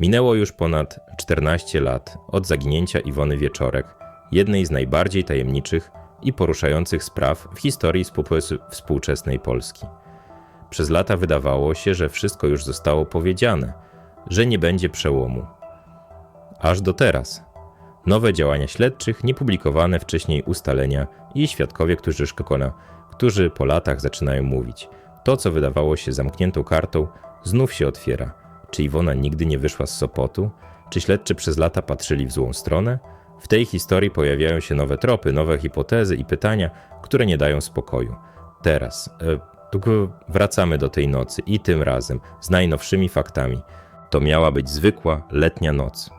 Minęło już ponad 14 lat od zaginięcia Iwony Wieczorek, jednej z najbardziej tajemniczych i poruszających spraw w historii współczesnej Polski. Przez lata wydawało się, że wszystko już zostało powiedziane, że nie będzie przełomu. Aż do teraz. Nowe działania śledczych, niepublikowane wcześniej ustalenia i świadkowie, którzy szkokona, którzy po latach zaczynają mówić. To, co wydawało się zamkniętą kartą, znów się otwiera. Czy Iwona nigdy nie wyszła z Sopotu? Czy śledczy przez lata patrzyli w złą stronę? W tej historii pojawiają się nowe tropy, nowe hipotezy i pytania, które nie dają spokoju. Teraz e, wracamy do tej nocy i tym razem z najnowszymi faktami. To miała być zwykła letnia noc.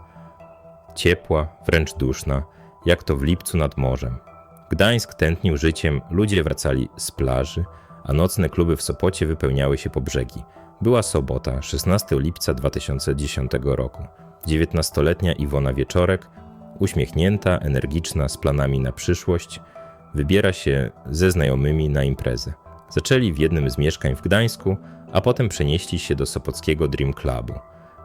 Ciepła, wręcz duszna, jak to w lipcu nad morzem. Gdańsk tętnił życiem, ludzie wracali z plaży, a nocne kluby w Sopocie wypełniały się po brzegi. Była sobota, 16 lipca 2010 roku. 19-letnia Iwona Wieczorek, uśmiechnięta, energiczna, z planami na przyszłość, wybiera się ze znajomymi na imprezę. Zaczęli w jednym z mieszkań w Gdańsku, a potem przenieśli się do Sopockiego Dream Clubu.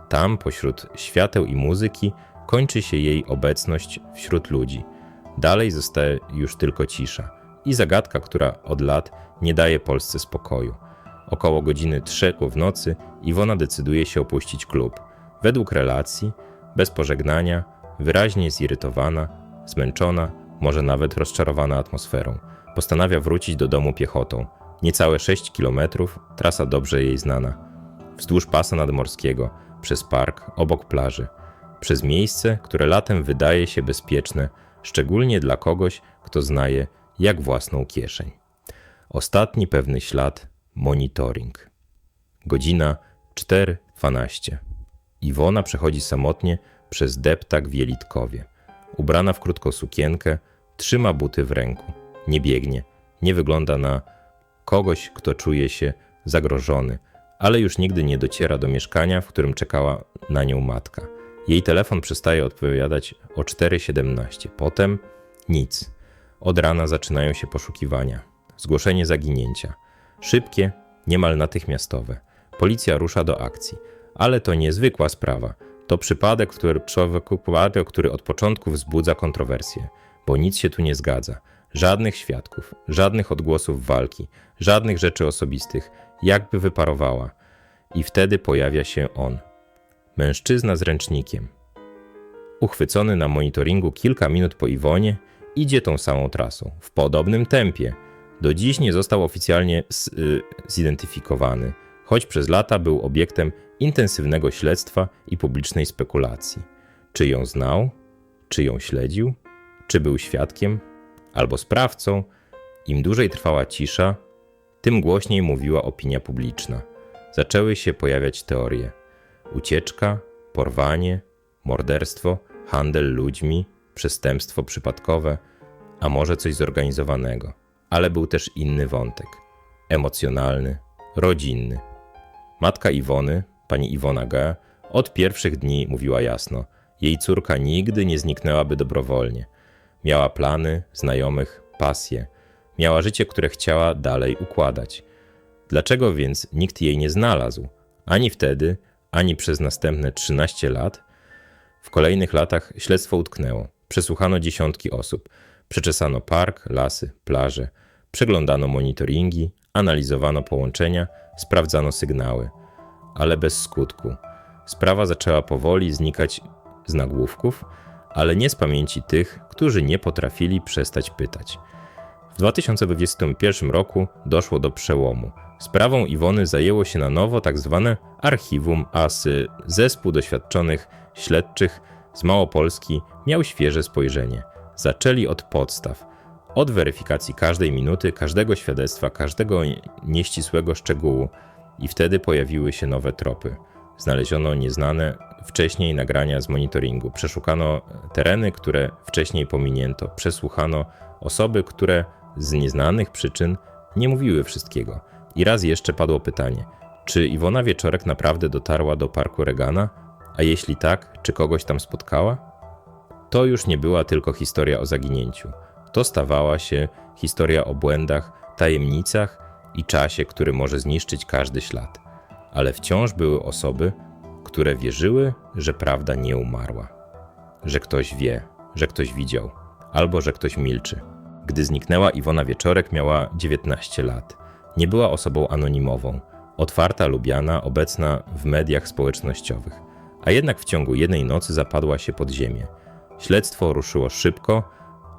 Tam, pośród świateł i muzyki, kończy się jej obecność wśród ludzi. Dalej zostaje już tylko cisza i zagadka, która od lat nie daje Polsce spokoju. Około godziny trzech w nocy Iwona decyduje się opuścić klub. Według relacji, bez pożegnania, wyraźnie zirytowana, zmęczona, może nawet rozczarowana atmosferą, postanawia wrócić do domu piechotą. Niecałe 6 kilometrów, trasa dobrze jej znana. Wzdłuż pasa nadmorskiego, przez park, obok plaży. Przez miejsce, które latem wydaje się bezpieczne, szczególnie dla kogoś, kto znaje jak własną kieszeń. Ostatni pewny ślad monitoring. Godzina 4.12. Iwona przechodzi samotnie przez deptak w Jelitkowie. Ubrana w krótką sukienkę, trzyma buty w ręku. Nie biegnie, nie wygląda na kogoś, kto czuje się zagrożony, ale już nigdy nie dociera do mieszkania, w którym czekała na nią matka. Jej telefon przestaje odpowiadać o 4.17. Potem nic. Od rana zaczynają się poszukiwania. Zgłoszenie zaginięcia. Szybkie, niemal natychmiastowe. Policja rusza do akcji. Ale to niezwykła sprawa. To przypadek, który, który od początku wzbudza kontrowersje, bo nic się tu nie zgadza. Żadnych świadków, żadnych odgłosów walki, żadnych rzeczy osobistych, jakby wyparowała. I wtedy pojawia się on. Mężczyzna z ręcznikiem. Uchwycony na monitoringu kilka minut po Iwonie, idzie tą samą trasą, w podobnym tempie. Do dziś nie został oficjalnie y, zidentyfikowany, choć przez lata był obiektem intensywnego śledztwa i publicznej spekulacji. Czy ją znał? Czy ją śledził? Czy był świadkiem? Albo sprawcą? Im dłużej trwała cisza, tym głośniej mówiła opinia publiczna. Zaczęły się pojawiać teorie. Ucieczka, porwanie, morderstwo, handel ludźmi, przestępstwo przypadkowe, a może coś zorganizowanego. Ale był też inny wątek emocjonalny, rodzinny. Matka Iwony, pani Iwona G., od pierwszych dni mówiła jasno: jej córka nigdy nie zniknęłaby dobrowolnie. Miała plany, znajomych, pasje. Miała życie, które chciała dalej układać. Dlaczego więc nikt jej nie znalazł? Ani wtedy, ani przez następne 13 lat? W kolejnych latach śledztwo utknęło. Przesłuchano dziesiątki osób. Przeczesano park, lasy, plaże. Przeglądano monitoringi, analizowano połączenia, sprawdzano sygnały. Ale bez skutku. Sprawa zaczęła powoli znikać z nagłówków, ale nie z pamięci tych, którzy nie potrafili przestać pytać. W 2021 roku doszło do przełomu. Sprawą Iwony zajęło się na nowo tak zwane Archiwum Asy. Zespół doświadczonych śledczych z Małopolski miał świeże spojrzenie. Zaczęli od podstaw, od weryfikacji każdej minuty, każdego świadectwa, każdego nieścisłego szczegółu i wtedy pojawiły się nowe tropy. Znaleziono nieznane wcześniej nagrania z monitoringu, przeszukano tereny, które wcześniej pominięto, przesłuchano osoby, które z nieznanych przyczyn nie mówiły wszystkiego. I raz jeszcze padło pytanie: czy Iwona Wieczorek naprawdę dotarła do parku Regana? A jeśli tak, czy kogoś tam spotkała? To już nie była tylko historia o zaginięciu. To stawała się historia o błędach, tajemnicach i czasie, który może zniszczyć każdy ślad. Ale wciąż były osoby, które wierzyły, że prawda nie umarła, że ktoś wie, że ktoś widział, albo że ktoś milczy. Gdy zniknęła Iwona Wieczorek, miała 19 lat. Nie była osobą anonimową, otwarta, lubiana, obecna w mediach społecznościowych. A jednak w ciągu jednej nocy zapadła się pod ziemię. Śledztwo ruszyło szybko,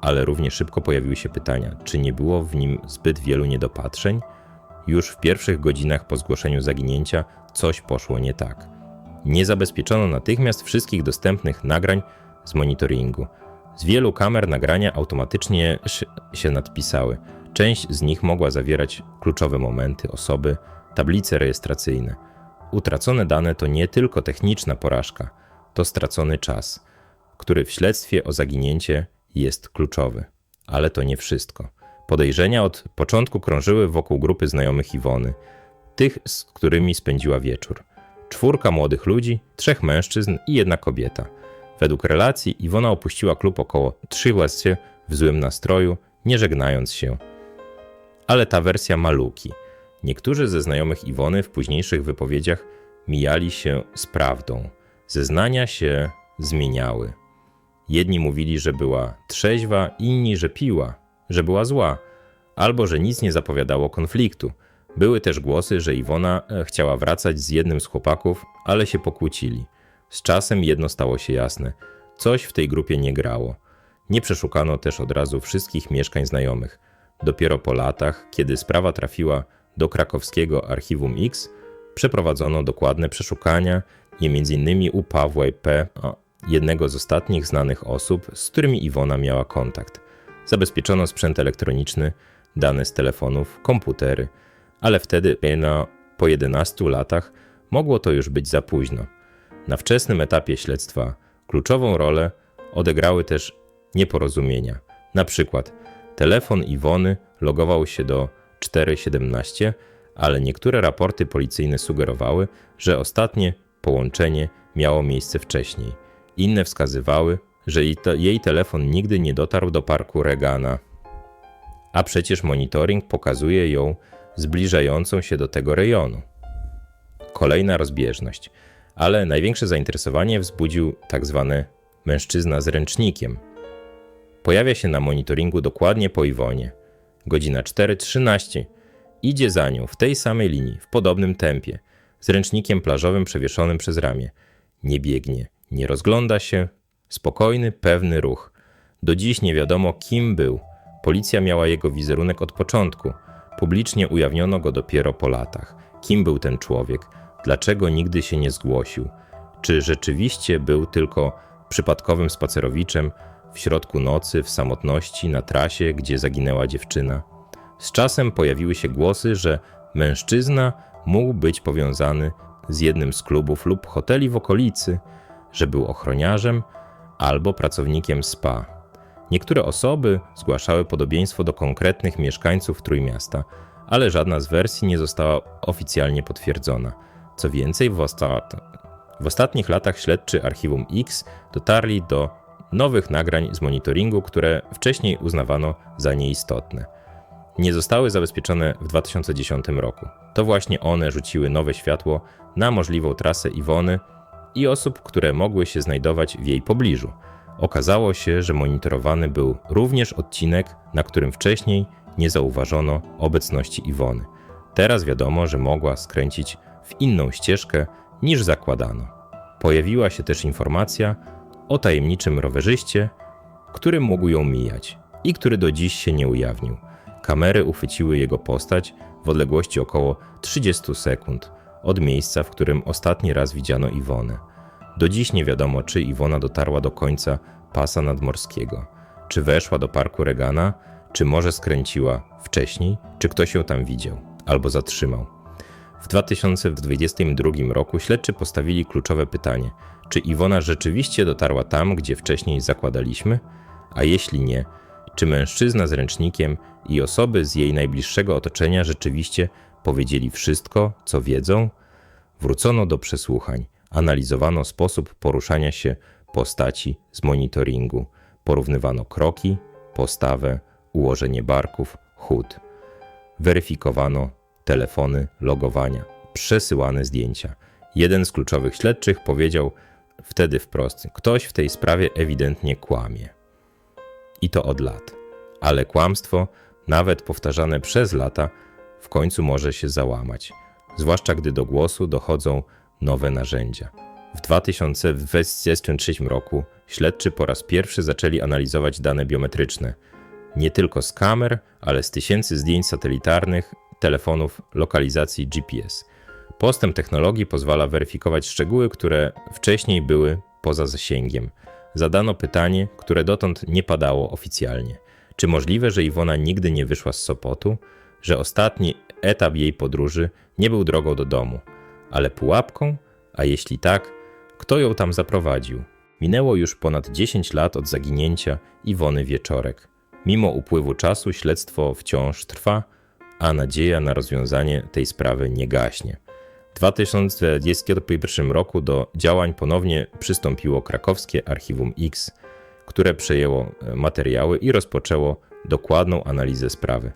ale równie szybko pojawiły się pytania, czy nie było w nim zbyt wielu niedopatrzeń? Już w pierwszych godzinach po zgłoszeniu zaginięcia coś poszło nie tak. Nie zabezpieczono natychmiast wszystkich dostępnych nagrań z monitoringu. Z wielu kamer nagrania automatycznie się nadpisały. Część z nich mogła zawierać kluczowe momenty, osoby, tablice rejestracyjne. Utracone dane to nie tylko techniczna porażka, to stracony czas, który w śledztwie o zaginięcie jest kluczowy. Ale to nie wszystko. Podejrzenia od początku krążyły wokół grupy znajomych Iwony, tych, z którymi spędziła wieczór. Czwórka młodych ludzi, trzech mężczyzn i jedna kobieta. Według relacji Iwona opuściła klub około 3 się w złym nastroju, nie żegnając się. Ale ta wersja ma luki. Niektórzy ze znajomych Iwony w późniejszych wypowiedziach mijali się z prawdą. Zeznania się zmieniały. Jedni mówili, że była trzeźwa, inni, że piła, że była zła, albo że nic nie zapowiadało konfliktu. Były też głosy, że Iwona e, chciała wracać z jednym z chłopaków, ale się pokłócili. Z czasem jedno stało się jasne: coś w tej grupie nie grało. Nie przeszukano też od razu wszystkich mieszkań znajomych. Dopiero po latach, kiedy sprawa trafiła do krakowskiego Archiwum X, przeprowadzono dokładne przeszukania i m.in. u Pawła P., jednego z ostatnich znanych osób, z którymi Iwona miała kontakt. Zabezpieczono sprzęt elektroniczny, dane z telefonów, komputery, ale wtedy, po 11 latach, mogło to już być za późno. Na wczesnym etapie śledztwa kluczową rolę odegrały też nieporozumienia. Na przykład telefon Iwony logował się do 417, ale niektóre raporty policyjne sugerowały, że ostatnie połączenie miało miejsce wcześniej. Inne wskazywały, że jej, te, jej telefon nigdy nie dotarł do parku Regana. A przecież monitoring pokazuje ją zbliżającą się do tego rejonu. Kolejna rozbieżność, ale największe zainteresowanie wzbudził tak zwany mężczyzna z ręcznikiem. Pojawia się na monitoringu dokładnie po Iwonie. Godzina 4.13. Idzie za nią w tej samej linii, w podobnym tempie, z ręcznikiem plażowym przewieszonym przez ramię. Nie biegnie, nie rozgląda się. Spokojny, pewny ruch. Do dziś nie wiadomo, kim był. Policja miała jego wizerunek od początku. Publicznie ujawniono go dopiero po latach. Kim był ten człowiek? Dlaczego nigdy się nie zgłosił? Czy rzeczywiście był tylko przypadkowym spacerowiczem w środku nocy, w samotności, na trasie, gdzie zaginęła dziewczyna? Z czasem pojawiły się głosy, że mężczyzna mógł być powiązany z jednym z klubów lub hoteli w okolicy, że był ochroniarzem albo pracownikiem spa. Niektóre osoby zgłaszały podobieństwo do konkretnych mieszkańców Trójmiasta, ale żadna z wersji nie została oficjalnie potwierdzona. Co więcej, w, ostat... w ostatnich latach śledczy Archiwum X dotarli do nowych nagrań z monitoringu, które wcześniej uznawano za nieistotne. Nie zostały zabezpieczone w 2010 roku. To właśnie one rzuciły nowe światło na możliwą trasę Iwony i osób, które mogły się znajdować w jej pobliżu. Okazało się, że monitorowany był również odcinek, na którym wcześniej nie zauważono obecności Iwony. Teraz wiadomo, że mogła skręcić w inną ścieżkę niż zakładano. Pojawiła się też informacja o tajemniczym rowerzyście, który mógł ją mijać i który do dziś się nie ujawnił. Kamery uchwyciły jego postać w odległości około 30 sekund od miejsca, w którym ostatni raz widziano Iwonę. Do dziś nie wiadomo, czy Iwona dotarła do końca pasa nadmorskiego, czy weszła do parku Regana, czy może skręciła wcześniej, czy ktoś ją tam widział albo zatrzymał. W 2022 roku śledczy postawili kluczowe pytanie: czy Iwona rzeczywiście dotarła tam, gdzie wcześniej zakładaliśmy? A jeśli nie, czy mężczyzna z ręcznikiem i osoby z jej najbliższego otoczenia rzeczywiście powiedzieli wszystko, co wiedzą? Wrócono do przesłuchań, analizowano sposób poruszania się postaci z monitoringu, porównywano kroki, postawę, ułożenie barków, chód. Weryfikowano telefony, logowania, przesyłane zdjęcia. Jeden z kluczowych śledczych powiedział wtedy wprost: Ktoś w tej sprawie ewidentnie kłamie. I to od lat. Ale kłamstwo, nawet powtarzane przez lata, w końcu może się załamać, zwłaszcza gdy do głosu dochodzą nowe narzędzia. W 2023 roku śledczy po raz pierwszy zaczęli analizować dane biometryczne. Nie tylko z kamer, ale z tysięcy zdjęć satelitarnych, telefonów, lokalizacji GPS. Postęp technologii pozwala weryfikować szczegóły, które wcześniej były poza zasięgiem. Zadano pytanie, które dotąd nie padało oficjalnie. Czy możliwe, że Iwona nigdy nie wyszła z Sopotu? Że ostatni etap jej podróży nie był drogą do domu, ale pułapką? A jeśli tak, kto ją tam zaprowadził? Minęło już ponad 10 lat od zaginięcia Iwony Wieczorek. Mimo upływu czasu śledztwo wciąż trwa, a nadzieja na rozwiązanie tej sprawy nie gaśnie. W 2021 roku do działań ponownie przystąpiło krakowskie Archiwum X, które przejęło e, materiały i rozpoczęło dokładną analizę sprawy.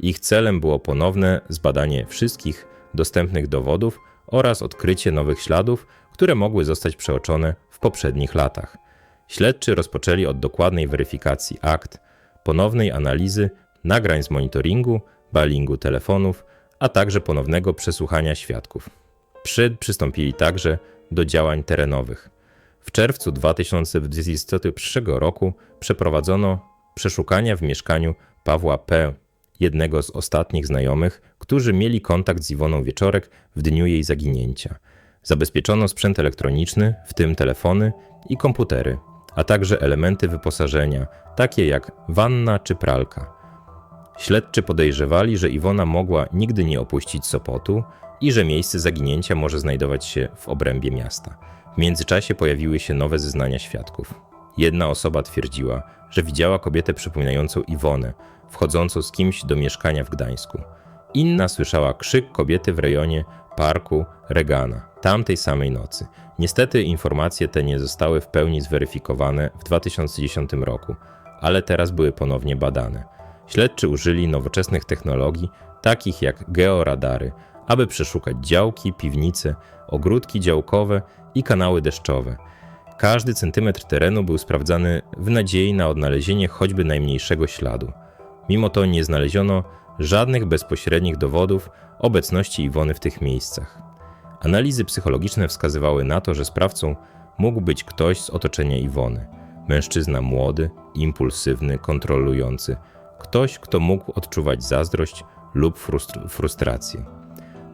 Ich celem było ponowne zbadanie wszystkich dostępnych dowodów oraz odkrycie nowych śladów, które mogły zostać przeoczone w poprzednich latach. Śledczy rozpoczęli od dokładnej weryfikacji akt, ponownej analizy, nagrań z monitoringu, balingu telefonów, a także ponownego przesłuchania świadków. Przy, przystąpili także do działań terenowych. W czerwcu 2021 roku przeprowadzono przeszukania w mieszkaniu Pawła P., jednego z ostatnich znajomych, którzy mieli kontakt z Iwoną Wieczorek w dniu jej zaginięcia. Zabezpieczono sprzęt elektroniczny, w tym telefony i komputery, a także elementy wyposażenia, takie jak wanna czy pralka. Śledczy podejrzewali, że Iwona mogła nigdy nie opuścić Sopotu i że miejsce zaginięcia może znajdować się w obrębie miasta. W międzyczasie pojawiły się nowe zeznania świadków. Jedna osoba twierdziła, że widziała kobietę przypominającą Iwonę, wchodzącą z kimś do mieszkania w Gdańsku. Inna słyszała krzyk kobiety w rejonie parku Regana tamtej samej nocy. Niestety informacje te nie zostały w pełni zweryfikowane w 2010 roku, ale teraz były ponownie badane. Śledczy użyli nowoczesnych technologii, takich jak georadary, aby przeszukać działki, piwnice, ogródki działkowe i kanały deszczowe. Każdy centymetr terenu był sprawdzany w nadziei na odnalezienie choćby najmniejszego śladu. Mimo to nie znaleziono żadnych bezpośrednich dowodów obecności Iwony w tych miejscach. Analizy psychologiczne wskazywały na to, że sprawcą mógł być ktoś z otoczenia Iwony. Mężczyzna młody, impulsywny, kontrolujący. Ktoś, kto mógł odczuwać zazdrość lub frustr frustrację.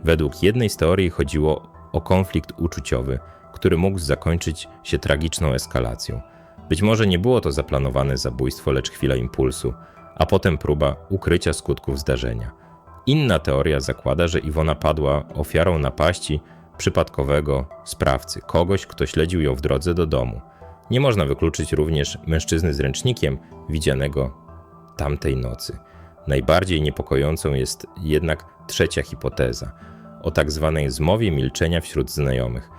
Według jednej z teorii chodziło o konflikt uczuciowy, który mógł zakończyć się tragiczną eskalacją. Być może nie było to zaplanowane zabójstwo, lecz chwila impulsu, a potem próba ukrycia skutków zdarzenia. Inna teoria zakłada, że Iwona padła ofiarą napaści przypadkowego sprawcy, kogoś, kto śledził ją w drodze do domu. Nie można wykluczyć również mężczyzny z ręcznikiem widzianego tamtej nocy. Najbardziej niepokojącą jest jednak trzecia hipoteza o tak zwanej zmowie milczenia wśród znajomych.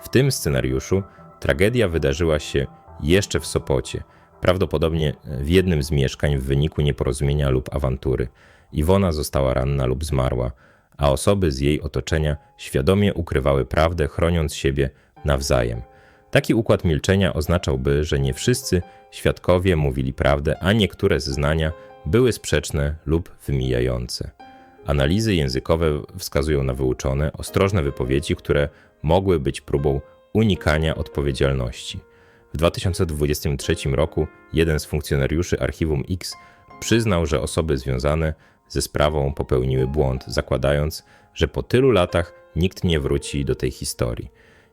W tym scenariuszu tragedia wydarzyła się jeszcze w Sopocie, prawdopodobnie w jednym z mieszkań w wyniku nieporozumienia lub awantury. Iwona została ranna lub zmarła, a osoby z jej otoczenia świadomie ukrywały prawdę, chroniąc siebie nawzajem. Taki układ milczenia oznaczałby, że nie wszyscy świadkowie mówili prawdę, a niektóre zeznania były sprzeczne lub wymijające. Analizy językowe wskazują na wyuczone, ostrożne wypowiedzi, które mogły być próbą unikania odpowiedzialności. W 2023 roku jeden z funkcjonariuszy Archiwum X przyznał, że osoby związane ze sprawą popełniły błąd, zakładając, że po tylu latach nikt nie wróci do tej historii.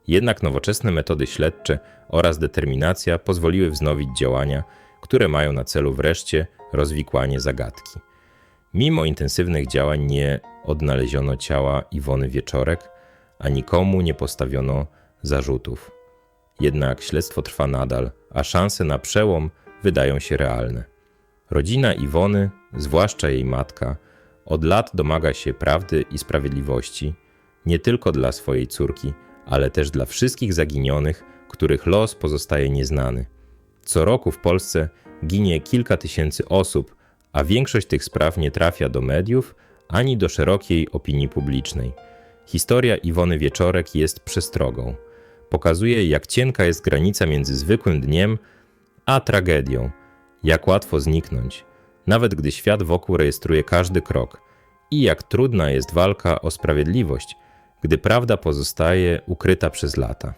Jednak nowoczesne metody śledcze oraz determinacja pozwoliły wznowić działania, które mają na celu wreszcie rozwikłanie zagadki. Mimo intensywnych działań nie odnaleziono ciała Iwony Wieczorek, a nikomu nie postawiono zarzutów. Jednak śledztwo trwa nadal, a szanse na przełom wydają się realne. Rodzina Iwony, zwłaszcza jej matka, od lat domaga się prawdy i sprawiedliwości, nie tylko dla swojej córki, ale też dla wszystkich zaginionych, których los pozostaje nieznany. Co roku w Polsce ginie kilka tysięcy osób, a większość tych spraw nie trafia do mediów ani do szerokiej opinii publicznej. Historia Iwony Wieczorek jest przestrogą. Pokazuje, jak cienka jest granica między zwykłym dniem a tragedią, jak łatwo zniknąć, nawet gdy świat wokół rejestruje każdy krok, i jak trudna jest walka o sprawiedliwość, gdy prawda pozostaje ukryta przez lata.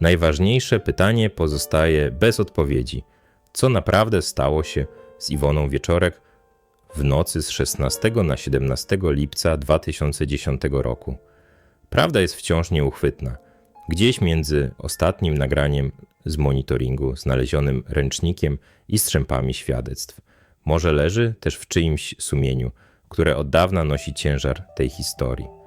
Najważniejsze pytanie pozostaje bez odpowiedzi: co naprawdę stało się z Iwoną Wieczorek w nocy z 16 na 17 lipca 2010 roku? Prawda jest wciąż nieuchwytna. Gdzieś między ostatnim nagraniem z monitoringu, znalezionym ręcznikiem i strzępami świadectw. Może leży też w czyimś sumieniu, które od dawna nosi ciężar tej historii.